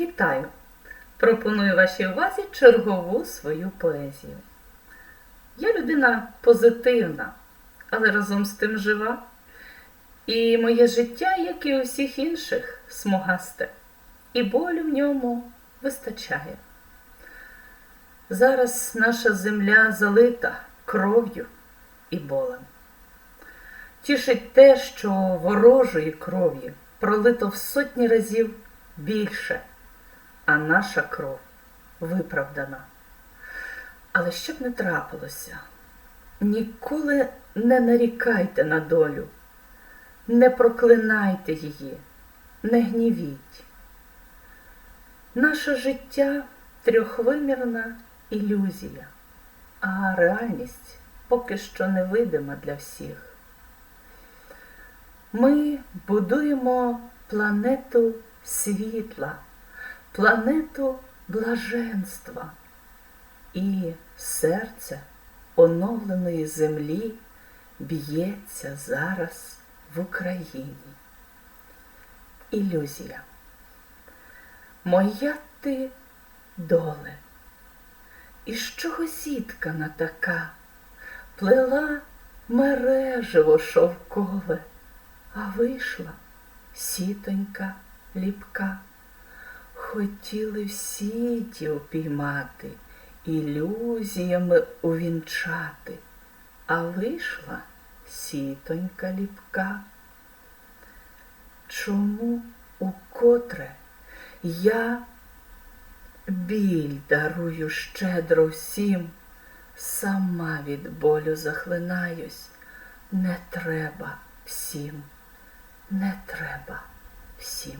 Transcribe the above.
Вітаю! Пропоную вашій увазі чергову свою поезію. Я людина позитивна, але разом з тим жива. І моє життя, як і у всіх інших, смугасте, і болю в ньому вистачає. Зараз наша земля залита кров'ю і болем. Тішить те, що ворожої кров'ї пролито в сотні разів більше, а наша кров виправдана. Але що б не трапилося, ніколи не нарікайте на долю, не проклинайте її, не гнівіть. Наше життя трьохвимірна ілюзія, а реальність поки що невидима для всіх. Ми будуємо планету світла, планету блаженства і серце оновленої землі б'ється зараз в Україні. Ілюзія. Моя ти доле, і з чого зіткана така, плела мережево шовкове, а вийшла сітонька ліпка. Хотіли в сіті упіймати, ілюзіями увінчати, а вийшла сітонька ліпка. Чому укотре я біль дарую щедро всім, сама від болю захлинаюсь, не треба всім, не треба всім.